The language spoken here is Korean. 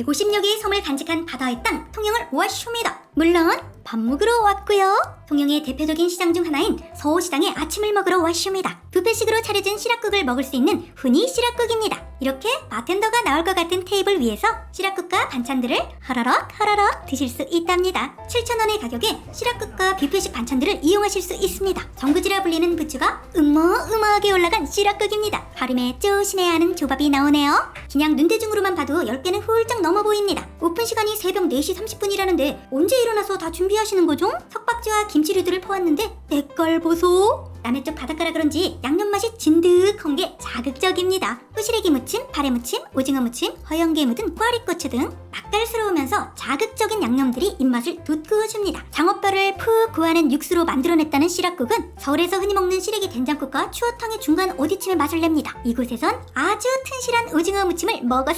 150여 개의 섬을 간직한 바다의 땅 통영을 왔쇼입니다. 물론 밥 먹으러 왔고요. 통영의 대표적인 시장 중 하나인 서호시장에 아침을 먹으러 왔쇼입니다. 뷔페식으로 차려진 시락국을 먹을 수 있는 훈이 시락국입니다. 이렇게 바텐더가 나올 것 같은 테이블 위에서 시락국과 반찬들을 하라락 하라락 드실 수 있답니다. 7,000원의 가격에 시락국과 뷔페식 반찬들을 이용하실 수 있습니다. 정구지라 불리는 부추가 으머으머하게 올라간 시락국입니다. 발음에 쪼신해야 하는 조밥이 나오네요. 그냥 눈대중으로만 봐도 10개는 훌쩍 넘어 보입니다. 오픈 시간이 새벽 4시 30분이라는데 언제 일어나서 다 준비하시는 거죠? 석박지와 김치류들을 퍼왔는데 때깔 보소. 남해 쪽 바닷가라 그런지 양념 맛이 진득한 게 자극적입니다. 후시래기 무침, 파래 무침, 오징어 무침, 허영게 묻은 꽈리고추 등 맛깔스러우면서 자극적인 양념들이 입맛을 돋구어줍니다. 장어뼈를 푹 구하는 육수로 만들어냈다는 시락국은 서울에서 흔히 먹는 시래기 된장국과 추어탕의 중간 어디쯤에 맛을 냅니다. 이곳에선 아주 튼실한 오징어 무침을 먹었